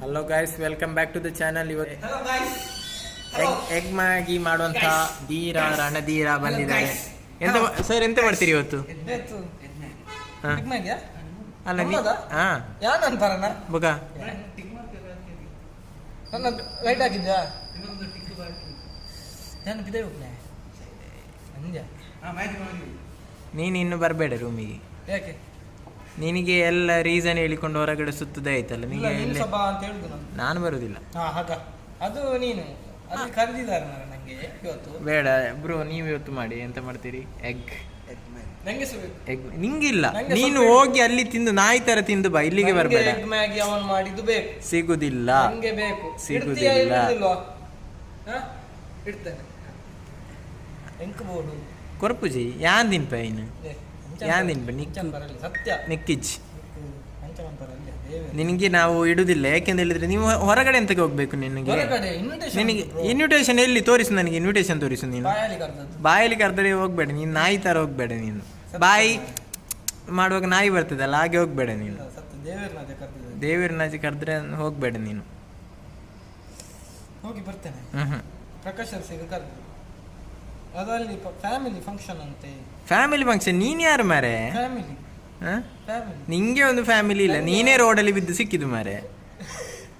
Hello guys welcome back to the channel ಇವತ್ತು Hello guys. Egg Maggi ಮಾಡುವಂತ. ಧೀರ ರಣಧೀರ ಬಂದಿದ್ದಾರೆ. guys. ಎಂತ Hello. ಸರ್ ಎಂತ ಮಾಡ್ತೀರಿ ಇವತ್ತು? ಅಲ್ಲ ನೀ? ಹಾ? ಬುಗ ಲೈಟ್ ಹಾಕಿದ್ಯಾ? ನಾನು ಬಿದ್ದೆ ಹೋಗ್ನೆ ಅಂಜ ನೀನು ಇನ್ನು ಬರಬೇಡ ರೂಮಿಗೆ ಯಾಕೆ? ನಿನಗೆ ಎಲ್ಲ ರೀಸನ್ ಹೇಳಿಕೊಂಡು ಹೊರಗಡೆ ಸುತ್ತದೆ ಆಯ್ತಲ್ಲ? ನಿಮಗೆ ನೀನು ಇಲ್ಲೇ ಸಭಾ ಅಂತ ಹೇಳುದು ನಾನು ನಾನು ಬರುದಿಲ್ಲ. ಹಾ ಹಾಗ. ಅದು ನೀನು. ಅದು ಕರೆದಿದ್ದಾರೆ ನನಗೆ ಇವತ್ತು. ಬೇಡ ಬ್ರೋ ನೀವು ಇವತ್ತು ಮಾಡಿ. ಎಂತ ಮಾಡ್ತೀರಿ? ಎಗ್ ನಂಗೆ ಎಗ್ ನಿಂಗಿಲ್ಲ. ನಂಗೆ ನೀನು ಸ್ವಲ್ಪ ಹೋಗಿ ಅಲ್ಲಿ ತಿಂದು ನಾಯಿ ತರ ತಿಂದು ಬಾ. ಇಲ್ಲಿಗೆ ಬರಬೇಡ. ಎಗ್ ಮ್ಯಾಗಿ ಅವನು ಮಾಡಿದ್ದು ಬೇಕು. ಸಿಗುದಿಲ್ಲ. ನಂಗೆ ಬೇಕು. ಸಿಗುದಿಲ್ಲ. ಇಡ್ತೀಯಾ ಇಡುದಿಲ್ವಾ? ಹಾ? ಇಡ್ತೇನೆ. ಎಂಕ್ ಬೋರ್ಡು ಕೊರಪುಜಿ ಯಾನ್ ದಿನ್ ಇನ್ನು? ಏ, ಯಾನ್ ಅಂಚನ್ ದಿನ್ಪ ಬರಲ್ಲ, ನಿಕ್ಕು ಅಂಚನ್ ಬರಲ್ಲ, ಸತ್ಯ. ನಿಕ್ಕಿಜ್. ಅಂಚನ್ ಬರಲ್ಲ, ನಿನಗೆ ನಾವು ಇಡುದಿಲ್ಲ ಯಾಕೆಂತ ಹೇಳಿದ್ರೆ ನೀವು ಹೊರಗಡೆ ಎಂತಕ್ಕೆ ಹೋಗ್ಬೇಕು ನಿನಗೆ? ನಿನಗೆ ಇನ್ವಿಟೇಷನ್ ಎಲ್ಲಿ ತೋರಿಸು ನನಗೆ ಇನ್ವಿಟೇಷನ್ ತೋರಿಸು ನೀನು. ಬಾಯಲ್ಲಿ ಕರೆದ್ರೆ ಹೋಗ್ಬೇಡ ನೀನು ನಾಯಿ ತರ ಹೋಗ್ಬೇಡ ನೀನು. ಬಾಯಿ ಮಾಡುವಾಗ ನಾಯಿ ಬರ್ತದಲ್ಲ ಹಾಗೆ ಹೋಗ್ಬೇಡ ನೀನು. ದೇವರ ನಾಜಿ ಕರೆದ್ರೆ ಹೋಗ್ಬೇಡ ನೀನು. ಹೋಗಿ ಬರ್ತೇನೆ. ಪ್ರಕಾಶ್ ಸಿಗ ಅದಲ್ಲಿ ಫ್ಯಾಮಿಲಿ ಫಂಕ್ಷನ್ ಅಂತೆ. ಫ್ಯಾಮಿಲಿ ಫಂಕ್ಷನ್ ನೀನ್ ಯಾರು ಮಾರೆ? ಫ್ಯಾಮಿಲಿ ಹ? ಫ್ಯಾಮಿಲಿ ನಿಂಗೆ ಒಂದು ಫ್ಯಾಮಿಲಿ ಇಲ್ಲ ನೀನೇ ರೋಡಲ್ಲಿ ಬಿದ್ದು ಸಿಕ್ಕಿದ್ದು ಮಾರೆ.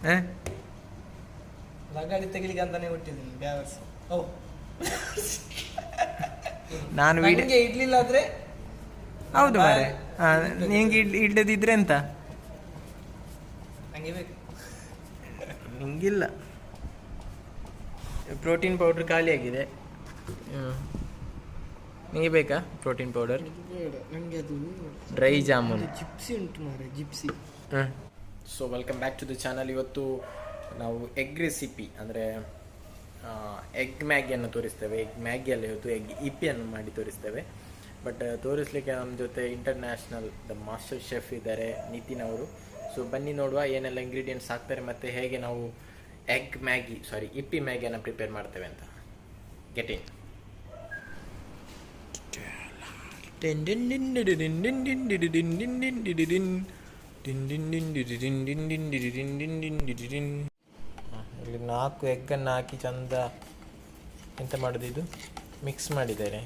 ಹ? ಲಗಾಡಿ ತೆಗಿಲಿಕ್ಕೆ ಅಂತಾನೆ ಹುಟ್ಟಿದ್ದೀನಿ ಬ್ಯಾವರ್ಸ್ ಓ. ನಾನು ವಿಡಿಯೋ ನಂಗೆ ಇಡ್ಲಿಲ್ಲ ಆದ್ರೆ ಹೌದು ಮಾರೆ. ನಿಂಗೆ ಇಡ್ ಇಡ್ಡದಿದ್ರೆ ಎಂತ? ನಂಗೆ ಬೇಕು. ನಿಂಗಿಲ್ಲ. ಪ್ರೋಟೀನ್ ಪೌಡರ್ ಖಾಲಿ ಆಗಿದೆ ಹ್ಮ್. ನಿಂಗೆ ಬೇಕಾ ಪ್ರೋಟೀನ್ ಪೌಡರ್ ನನಗೆ ನಂಗೆ ಅದು ಡ್ರೈ ಜಾಮೂನ್. ಜಿಪ್ಸಿ ಉಂಟು ಮಾರೆ Gypsy so welcome back to the channel ಇವತ್ತು ನಾವು ಎಗ್ ರೆಸಿಪಿ ಅಂದರೆ ಎಗ್ ಮ್ಯಾಗಿಯನ್ನು ತೋರಿಸ್ತೇವೆ. ಎಗ್ ಮ್ಯಾಗಿಯಲ್ಲಿ ಇವತ್ತು ಎಗ್ ಇಪ್ಪಿಯನ್ನು ಮಾಡಿ ತೋರಿಸ್ತೇವೆ. ಬಟ್ ತೋರಿಸ್ಲಿಕ್ಕೆ ನಮ್ಮ ಜೊತೆ ಇಂಟರ್ನ್ಯಾಷನಲ್ ದ ಮಾಸ್ಟರ್ ಶೆಫ್ ಇದ್ದಾರೆ ನಿತಿನ್ ಅವರು. ಸೊ ಬನ್ನಿ ನೋಡುವ ಏನೆಲ್ಲ ಇಂಗ್ರೀಡಿಯೆಂಟ್ಸ್ ಹಾಕ್ತಾರೆ ಮತ್ತು ಹೇಗೆ ನಾವು ಎಗ್ ಮ್ಯಾಗಿ ಸಾರಿ ಇಪ್ಪಿ ಮ್ಯಾಗಿಯನ್ನು ಪ್ರಿಪೇರ್ ಮಾಡ್ತೇವೆ ಅಂತ. Get in. ಇಲ್ಲಿ ನಾಲ್ಕು ಎಗ್ಗನ್ನು ಹಾಕಿ ಚಂದ ಎಂತ ಮಾಡೋದು ಇದು ಮಿಕ್ಸ್ ಮಾಡಿದ್ದಾರೆ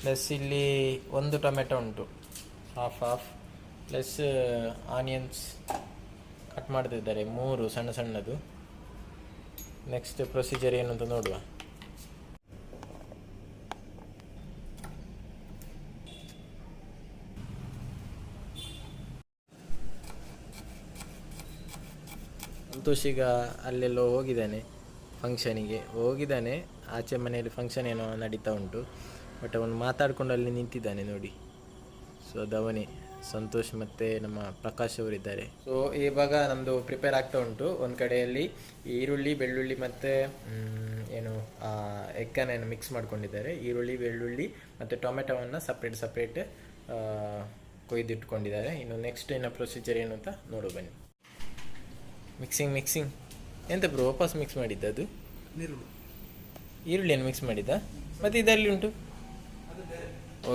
ಪ್ಲಸ್ ಇಲ್ಲಿ ಒಂದು ಟೊಮೆಟೊ ಉಂಟು half half plus onions cut ಮಾಡ್ತಿದ್ದಾರೆ ಮೂರು ಸಣ್ಣ ಸಣ್ಣದು ನೆಕ್ಸ್ಟ್ ಪ್ರೊಸೀಜರ್ ಏನು ಅಂತ ನೋಡುವ ಸಂತೋಷ್ ಈಗ ಅಲ್ಲೆಲ್ಲೋ ಹೋಗಿದ್ದಾನೆ ಫಂಕ್ಷನಿಗೆ ಹೋಗಿದ್ದಾನೆ, ಆಚೆ ಮನೆಯಲ್ಲಿ ಫಂಕ್ಷನ್ ಏನೋ ನಡೀತಾ ಉಂಟು. ಬಟ್ ಅವನು ಮಾತಾಡ್ಕೊಂಡು ಅಲ್ಲಿ ನಿಂತಿದ್ದಾನೆ ನೋಡಿ. ಸೊ ಅದವನೇ ಸಂತೋಷ್ ಮತ್ತು ನಮ್ಮ ಪ್ರಕಾಶ್ ಅವರಿದ್ದಾರೆ. ಸೊ ಇವಾಗ ನಮ್ಮದು ಪ್ರಿಪೇರ್ ಆಗ್ತಾ ಉಂಟು. ಒಂದು ಕಡೆಯಲ್ಲಿ ಈರುಳ್ಳಿ, ಬೆಳ್ಳುಳ್ಳಿ ಮತ್ತು ಏನು ಎಗ್ಗನ್ನು ಮಿಕ್ಸ್ ಮಾಡ್ಕೊಂಡಿದ್ದಾರೆ. ಈರುಳ್ಳಿ, ಬೆಳ್ಳುಳ್ಳಿ ಮತ್ತು ಟೊಮೆಟೊವನ್ನು ಸಪ್ರೇಟ್ ಸಪ್ರೇಟ್ ಕೊಯ್ದಿಟ್ಕೊಂಡಿದ್ದಾರೆ. ಇನ್ನು ನೆಕ್ಸ್ಟ್ ಏನೋ ಪ್ರೊಸೀಜರ್ ಏನು ಅಂತ ನೋಡು ಬನ್ನಿ. ಮಿಕ್ಸಿಂಗ್ ಮಿಕ್ಸಿಂಗ್ ಎಂತ ಬ್ರೋ ವಾಪಸ್ ಮಿಕ್ಸ್ ಮಾಡಿದ್ದ ಅದು? ಈರುಳ್ಳಿಯನ್ನು ಮಿಕ್ಸ್ ಮಾಡಿದ್ದ? ಮತ್ತು ಇದರಲ್ಲಿ ಉಂಟು?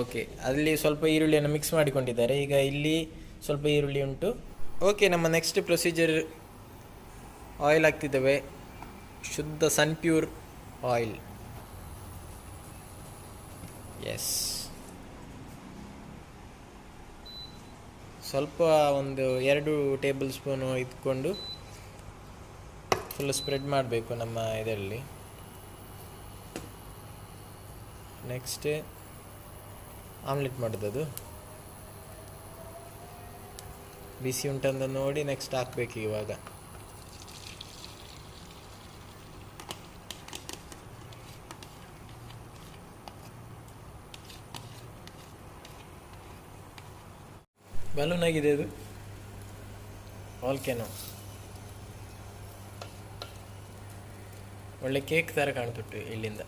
ಓಕೆ ಅಲ್ಲಿ ಸ್ವಲ್ಪ ಈರುಳ್ಳಿಯನ್ನು ಮಿಕ್ಸ್ ಮಾಡಿಕೊಂಡಿದ್ದಾರೆ. ಈಗ ಇಲ್ಲಿ ಸ್ವಲ್ಪ ಈರುಳ್ಳಿ ಉಂಟು. ಓಕೆ ನಮ್ಮ ನೆಕ್ಸ್ಟ್ ಪ್ರೊಸೀಜರ್ ಆಯಿಲ್ ಹಾಕ್ತಿದ್ದೇವೆ ಶುದ್ಧ ಸನ್ ಪ್ಯೂರ್ ಆಯಿಲ್ ಎಸ್ ಸ್ವಲ್ಪ ಒಂದು ಎರಡು ಟೇಬಲ್ ಸ್ಪೂನು ಇದ್ಕೊಂಡು ಫುಲ್ ಸ್ಪ್ರೆಡ್ ಮಾಡಬೇಕು ನಮ್ಮ ಇದರಲ್ಲಿ. ನೆಕ್ಸ್ಟ್ ಆಮ್ಲೆಟ್ ಮಾಡೋದು ಅದು ಬಿಸಿ ಉಂಟಂತ ನೋಡಿ ನೆಕ್ಸ್ಟ್ ಹಾಕ್ಬೇಕು ಇವಾಗ. ಬಲೂನ್ ಆಗಿದೆ ಅದು. ವಾಲ್ಕೆನೋ ಒಳ್ಳೆ ಕೇಕ್ ತರ ಕಾಣ್ತುಟ್ಟು ಇಲ್ಲಿಂದ.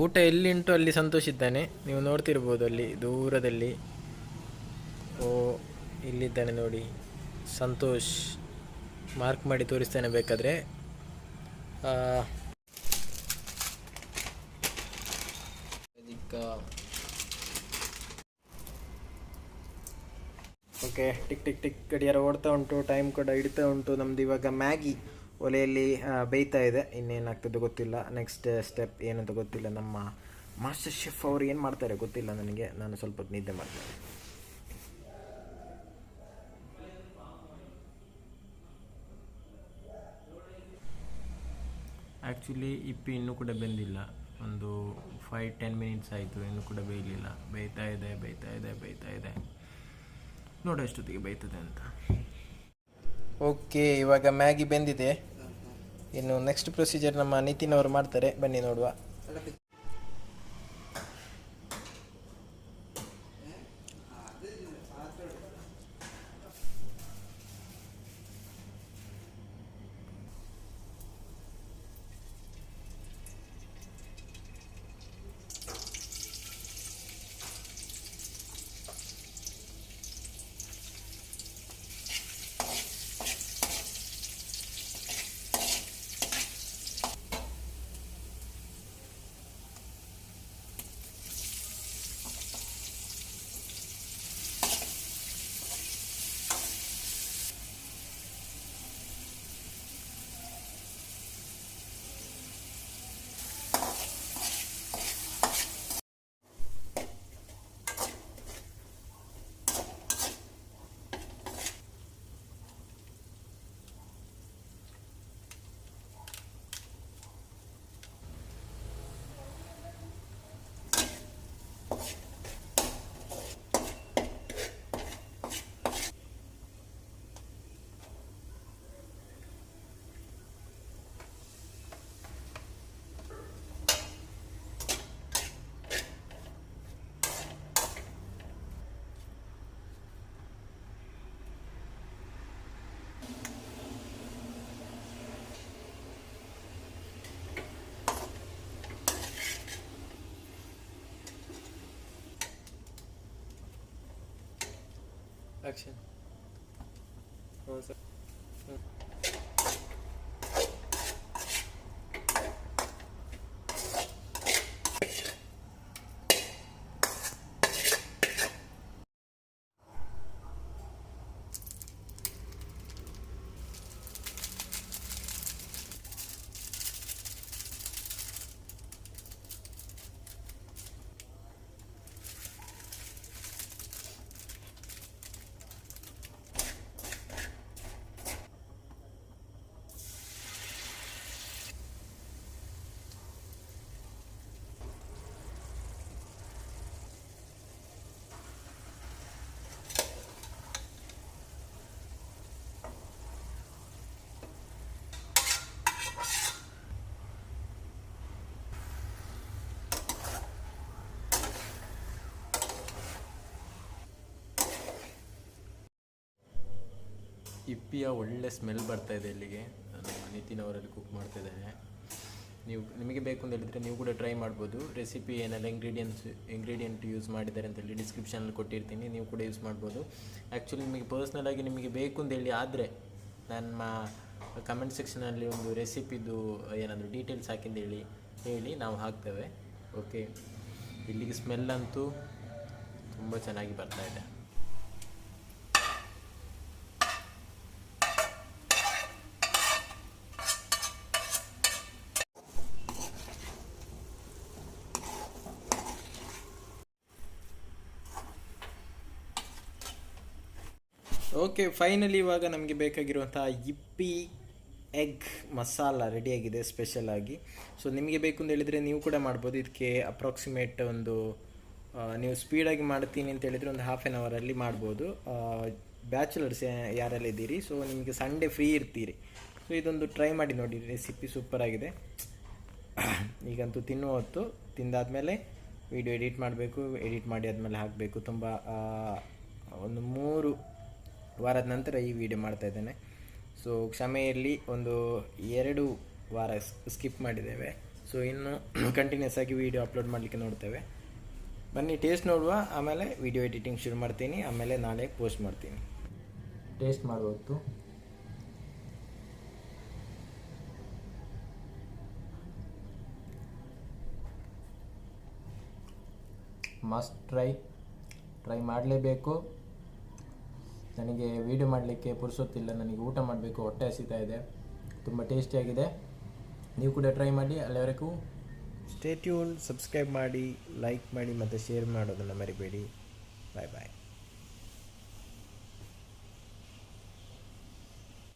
ಊಟ ಎಲ್ಲಿಂಟು ಅಲ್ಲಿ ಸಂತೋಷಿದ್ದಾನೆ ನೀವು ನೋಡ್ತಿರ್ಬೋದು ಅಲ್ಲಿ ದೂರದಲ್ಲಿ. ಓ ಇಲ್ಲಿದ್ದಾನೆ ನೋಡಿ. ಸಂತೋಷ್ ಮಾರ್ಕ್ ಮಾಡಿ ತೋರಿಸ್ತಾನೆ ಬೇಕಾದರೆ. ಓಕೆ, ಟಿಕ್ ಟಿಕ್ ಟಿಕ್, ಗಡಿಯಾರ ಓಡ್ತಾ ಉಂಟು ಟೈಮ್ ಕೂಡ ಹಿಡಿತಾ ಉಂಟು. ನಮ್ದು ಇವಾಗ ಮ್ಯಾಗಿ ಒಲೆಯಲ್ಲಿ ಬೇಯ್ತಾ ಇದೆ. ಇನ್ನೇನಾಗ್ತದೆ ಗೊತ್ತಿಲ್ಲ. ನೆಕ್ಸ್ಟ್ ಸ್ಟೆಪ್ ಏನಂತ ಗೊತ್ತಿಲ್ಲ. ನಮ್ಮ ಮಾಸ್ಟರ್ ಶೆಫ್ ಅವ್ರು ಏನು ಮಾಡ್ತಾರೆ ಗೊತ್ತಿಲ್ಲ ನನಗೆ. ನಾನು ಸ್ವಲ್ಪ ನಿದ್ದೆ ಮಾಡ್ತೇನೆ. ಆ್ಯಕ್ಚುಲಿ ಇಪ್ಪಿ ಇನ್ನೂ ಕೂಡ ಬೆಂದಿಲ್ಲ. ಒಂದು ಫೈವ್ ಟೆನ್ ಮಿನಿಟ್ಸ್ ಆಯಿತು. ಇನ್ನೂ ಕೂಡ ಬೇಯಲಿಲ್ಲ. ಬೇಯ್ತಾ ಇದೆ ಬೇಯ್ತಾ ಇದೆ ಬೇಯ್ತಾ ಇದೆ. ನೋಡೋ ಎಷ್ಟೊತ್ತಿಗೆ ಬೇಯ್ತದೆ ಅಂತ. ಓಕೆ ಇವಾಗ ಮ್ಯಾಗಿ ಬೆಂದಿದೆ. ಇನ್ನು ನೆಕ್ಸ್ಟ್ ಪ್ರೊಸೀಜರ್ ನಮ್ಮ ನಿತಿನ್ ಅವರು ಮಾಡ್ತಾರೆ. ಬನ್ನಿ ನೋಡುವ. action. One second. ಇಪ್ಪಿಯ ಒಳ್ಳೆ ಸ್ಮೆಲ್ ಬರ್ತಾ ಇದೆ ಇಲ್ಲಿಗೆ. ನಾನು ನಿತಿನ್ ಅವರಲ್ಲಿ ಕುಕ್ ಮಾಡ್ತಾ ಇದ್ದಾರೆ ನೀವು, ನಿಮಗೆ ಬೇಕು ಅಂತ ಹೇಳಿದರೆ ನೀವು ಕೂಡ ಟ್ರೈ ಮಾಡ್ಬೋದು. ರೆಸಿಪಿ ಏನೆಲ್ಲ ಇಂಗ್ರೀಡಿಯೆಂಟ್ಸ್ ಇಂಗ್ರೀಡಿಯೆಂಟ್ ಯೂಸ್ ಮಾಡಿದ್ದಾರೆ ಅಂತೇಳಿ ಡಿಸ್ಕ್ರಿಪ್ಷನಲ್ಲಿ ಕೊಟ್ಟಿರ್ತೀನಿ. ನೀವು ಕೂಡ ಯೂಸ್ ಮಾಡ್ಬೋದು. ಆ್ಯಕ್ಚುಲಿ ನಿಮಗೆ ಪರ್ಸ್ನಲಾಗಿ ನಿಮಗೆ ಬೇಕು ಅಂತ ಹೇಳಿ ಆದರೆ ನಮ್ಮ ಕಮೆಂಟ್ ಸೆಕ್ಷನಲ್ಲಿ ಒಂದು ರೆಸಿಪಿದು ಏನಾದರೂ ಡೀಟೇಲ್ಸ್ ಹಾಕಿಂದೇಳಿ ಹೇಳಿ ನಾವು ಹಾಕ್ತೇವೆ. ಓಕೆ ಇಲ್ಲಿಗೆ ಸ್ಮೆಲ್ ಅಂತೂ ತುಂಬ ಚೆನ್ನಾಗಿ ಬರ್ತಾ ಓಕೆ ಫೈನಲಿ ಇವಾಗ ನಮಗೆ ಬೇಕಾಗಿರುವಂಥ ಇಪ್ಪಿ ಎಗ್ ಮಸಾಲ ರೆಡಿಯಾಗಿದೆ ಸ್ಪೆಷಲ್ ಆಗಿ. ಸೊ ನಿಮಗೆ ಬೇಕು ಅಂತ ಹೇಳಿದರೆ ನೀವು ಕೂಡ ಮಾಡ್ಬೋದು. ಇದಕ್ಕೆ ಅಪ್ರಾಕ್ಸಿಮೇಟ್ ಒಂದು ನೀವು ಸ್ಪೀಡಾಗಿ ಮಾಡ್ತೀನಿ ಅಂತ ಹೇಳಿದರೆ ಒಂದು ಹಾಫ್ ಆನ್ ಅವರಲ್ಲಿ ಮಾಡ್ಬೋದು. ಬ್ಯಾಚುಲರ್ಸ್ ಯಾರೆಲ್ಲ ಇದ್ದೀರಿ? ಸೊ ನಿಮಗೆ ಸಂಡೇ ಫ್ರೀ ಇರ್ತೀರಿ. ಸೊ ಇದೊಂದು ಟ್ರೈ ಮಾಡಿ ನೋಡಿ ರೆಸಿಪಿ ಸೂಪರ್ ಆಗಿದೆ. ಈಗಂತೂ ತಿನ್ನುವ ಹೊತ್ತು, ತಿಂದಾದ್ಮೇಲೆ ವಿಡಿಯೋ ಎಡಿಟ್ ಮಾಡಬೇಕು ಎಡಿಟ್ ಮಾಡಿ ಆದಮೇಲೆ ಹಾಕಬೇಕು. ತುಂಬ ಒಂದು ಮೂರು ವಾರದ ನಂತರ ಈ ವಿಡಿಯೋ ಮಾಡ್ತಾ ಇದ್ದೇನೆ. ಸೊ ಇರಲಿ ಒಂದು ಎರಡು ವಾರ ಸ್ಕಿಪ್ ಮಾಡಿದ್ದೇವೆ. ಸೊ ಇನ್ನು ಕಂಟಿನ್ಯೂಸ್ ಆಗಿ ವಿಡಿಯೋ ಅಪ್ಲೋಡ್ ಮಾಡಲಿಕ್ಕೆ ನೋಡ್ತೇವೆ. ಬನ್ನಿ ಟೇಸ್ಟ್ ನೋಡುವ, ಆಮೇಲೆ ವಿಡಿಯೋ ಎಡಿಟಿಂಗ್ ಶುರು ಮಾಡ್ತೀನಿ, ಆಮೇಲೆ ನಾಳೆ ಪೋಸ್ಟ್ ಮಾಡ್ತೀನಿ. ಟೇಸ್ಟ್ ಮಾಡುವತ್ತು ಮಸ್ಟ್ ಟ್ರೈ ಟ್ರೈ ಮಾಡಲೇಬೇಕು. ನನಗೆ ವೀಡಿಯೋ ಮಾಡಲಿಕ್ಕೆ ಪುರುಸೊತ್ತಿಲ್ಲ, ನನಗೆ ಊಟ ಮಾಡಬೇಕು, ಹೊಟ್ಟೆ ಹಸಿತಾ ಇದೆ, ತುಂಬ ಟೇಸ್ಟಿಯಾಗಿದೆ ನೀವು ಕೂಡ ಟ್ರೈ ಮಾಡಿ, ಅಲ್ಲಿವರೆಗೂ. ಸ್ಟೇಟ್ಯೂನ್ ಸಬ್ಸ್ಕ್ರೈಬ್ ಮಾಡಿ ಲೈಕ್ ಮಾಡಿ ಮತ್ತು ಶೇರ್ ಮಾಡೋದನ್ನು ಮರಿಬೇಡಿ. ಬಾಯ್ ಬಾಯ್